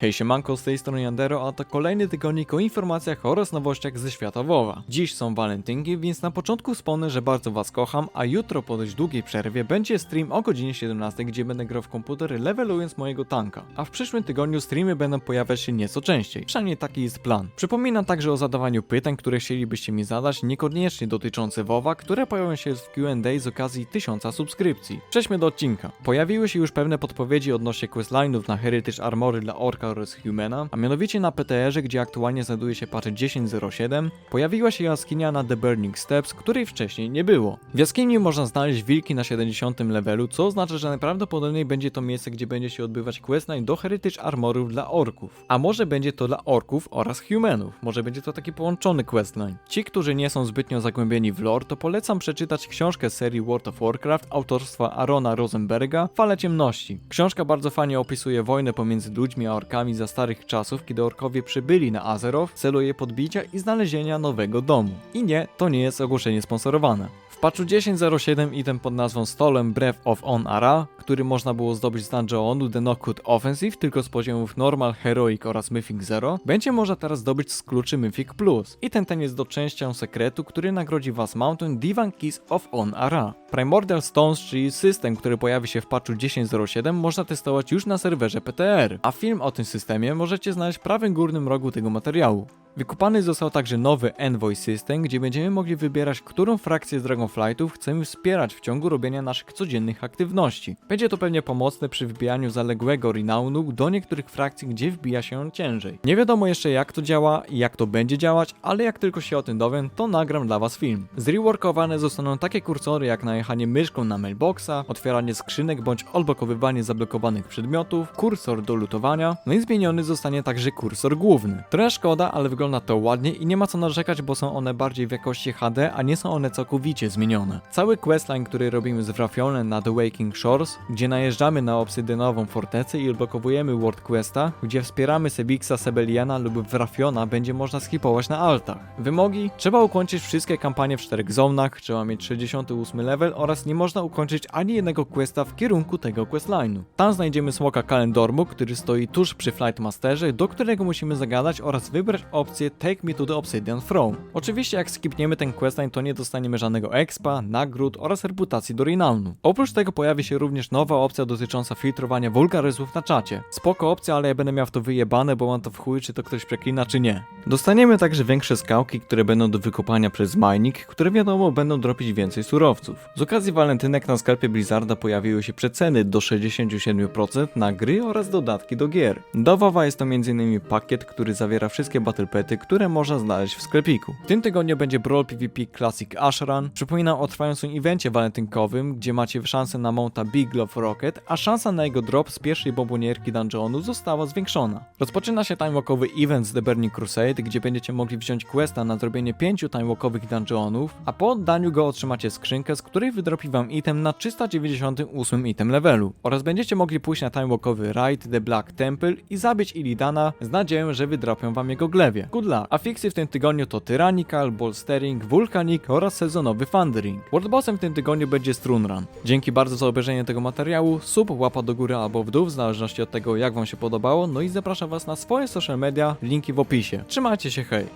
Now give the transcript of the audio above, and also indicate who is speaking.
Speaker 1: Hej siemanko, z tej strony Yandero, a to kolejny tygodnik o informacjach oraz nowościach ze świata WoWa. Dziś są walentynki, więc na początku wspomnę, że bardzo was kocham, a jutro po dość długiej przerwie będzie stream o godzinie 17, gdzie będę grał w komputer levelując mojego tanka. A w przyszłym tygodniu streamy będą pojawiać się nieco częściej, przynajmniej taki jest plan. Przypominam także o zadawaniu pytań, które chcielibyście mi zadać, niekoniecznie dotyczące WoWa, które pojawią się w Q&A z okazji 1000 subskrypcji. Przejdźmy do odcinka. Pojawiły się już pewne podpowiedzi odnośnie questline'ów na Heritage Armory dla Orka Humana, a mianowicie na PTR-ze, gdzie aktualnie znajduje się patch 10.07, pojawiła się jaskinia na The Burning Steps, której wcześniej nie było. W jaskini można znaleźć wilki na 70 levelu, co oznacza, że najprawdopodobniej będzie to miejsce, gdzie będzie się odbywać questline do Heritage Armorów dla orków. A może będzie to dla orków oraz humanów, może będzie to taki połączony questline. Ci, którzy nie są zbytnio zagłębieni w lore, to polecam przeczytać książkę serii World of Warcraft autorstwa Arona Rosenberga Fale Ciemności. Książka bardzo fajnie opisuje wojnę pomiędzy ludźmi a orkami za starych czasów, kiedy orkowie przybyli na Azeroth w celu podbicia i znalezienia nowego domu. I nie, to nie jest ogłoszenie sponsorowane. W patchu 10.07 item pod nazwą Stolen Breath of On Ara, który można było zdobyć z dungeonu The Knockwood Offensive tylko z poziomów Normal, Heroic oraz Mythic Zero, będzie można teraz zdobyć z kluczy Mythic Plus. I ten jest do częścią sekretu, który nagrodzi was Mountain Divan Keys of On Ara. Primordial Stones, czyli system, który pojawi się w patchu 10.07, można testować już na serwerze PTR, a film o tym systemie możecie znaleźć w prawym górnym rogu tego materiału. Wykupany został także nowy Envoy System, gdzie będziemy mogli wybierać, którą frakcję z Dragonflightów chcemy wspierać w ciągu robienia naszych codziennych aktywności. Będzie to pewnie pomocne przy wbijaniu zaległego renown'u do niektórych frakcji, gdzie wbija się on ciężej. Nie wiadomo jeszcze jak to działa i jak to będzie działać, ale jak tylko się o tym dowiem, to nagram dla was film. Zreworkowane zostaną takie kursory jak najechanie myszką na mailboxa, otwieranie skrzynek bądź odblokowywanie zablokowanych przedmiotów, kursor do lutowania, no i zmieniony zostanie także kursor główny. Trochę szkoda, ale wygląda to ładnie i nie ma co narzekać, bo są one bardziej w jakości HD, a nie są one całkowicie zmienione. Cały questline, który robimy z Wrafionem na The Waking Shores, gdzie najeżdżamy na obsydianową fortecę i odblokowujemy World Questa, gdzie wspieramy Sebixa, Sebeliana lub Wrafiona, będzie można skipować na altach. Wymogi? Trzeba ukończyć wszystkie kampanie w czterech zonach, trzeba mieć 68 level oraz nie można ukończyć ani jednego questa w kierunku tego questline'u. Tam znajdziemy smoka Kalendormu, który stoi tuż przy Flight Masterze, do którego musimy zagadać oraz wybrać opcję Take Me to the Obsidian Throne. Oczywiście jak skipniemy ten questline, to nie dostaniemy żadnego expa, nagród oraz reputacji do Renown'u. Oprócz tego pojawi się również nowa opcja dotycząca filtrowania wulgaryzmów na czacie. Spoko opcja, ale ja będę miał w to wyjebane, bo mam to w chuj, czy to ktoś przeklina, czy nie. Dostaniemy także większe skałki, które będą do wykopania przez mining, które wiadomo będą dropić więcej surowców. Z okazji walentynek na sklepie Blizzarda pojawiły się przeceny do 67% na gry oraz dodatki do gier. Do WoWa jest to m.in. pakiet, który zawiera wszystkie battle które można znaleźć w sklepiku. W tym tygodniu będzie Brawl PvP Classic Ashran. Przypominam o trwającym evencie walentynkowym, gdzie macie szansę na monta Big Love Rocket, a szansa na jego drop z pierwszej bombonierki dungeonu została zwiększona. Rozpoczyna się timewalkowy event z The Burning Crusade, gdzie będziecie mogli wziąć questa na zrobienie 5 timewalkowych dungeonów, a po oddaniu go otrzymacie skrzynkę, z której wydropi wam item na 398 item levelu. Oraz będziecie mogli pójść na timewalkowy raid The Black Temple i zabić Illidana z nadzieją, że wydropią wam jego glewie. Good luck! A fixy w tym tygodniu to Tyrannical, Bolstering, Vulcanic oraz sezonowy Thundering. Worldbossem w tym tygodniu będzie Strunrun. Dzięki bardzo za obejrzenie tego materiału, sub, łapa do góry albo w dół, w zależności od tego jak wam się podobało, no i zapraszam was na swoje social media, linki w opisie. Trzymajcie się, hej!